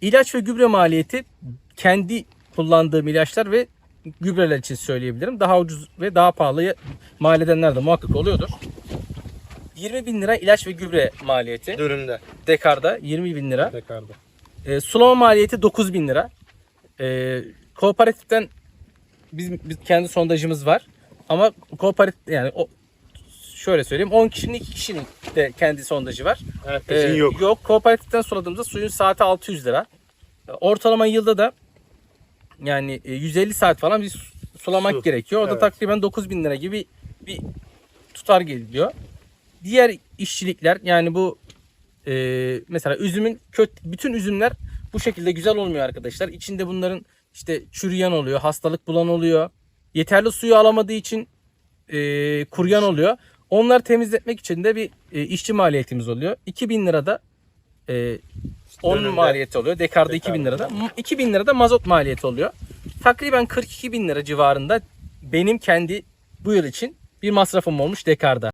İlaç ve gübre maliyeti kendi kullandığım ilaçlar ve gübreler için söyleyebilirim. Daha ucuz ve daha pahalı mal edenler de muhakkak oluyordur. 20 bin lira ilaç ve gübre maliyeti. Dürümde. Dekarda 20 bin lira. Tekrarda. E, sulama maliyeti 9 bin lira. E, kooperatiften biz, biz kendi sondajımız var. Ama kooperatif yani o, şöyle söyleyeyim 10 kişinin 2 kişinin de kendi sondajı var. Herkesin Ee, yok. Yok. Kooperatiften suladığımızda suyun saati 600 lira. Ee, Ortalama yılda da yani e, 150 saat falan bir su- sulamak Su. gerekiyor. Orada Evet. takriben 9000 lira gibi bir tutar geliyor. Diğer işçilikler yani bu e, mesela üzümün kötü bütün üzümler bu şekilde güzel olmuyor arkadaşlar. İçinde bunların işte çürüyen oluyor, hastalık bulan oluyor. Yeterli suyu alamadığı için e, kuruyan oluyor. Onları temizletmek için de bir e, işçi maliyetimiz oluyor. 2000 lirada e, onun maliyeti oluyor. Dekarda Dekarda. 2000 lirada. 2000 lirada mazot maliyeti oluyor. Takriben 42 bin lira civarında benim kendi bu yıl için bir masrafım olmuş Dekarda.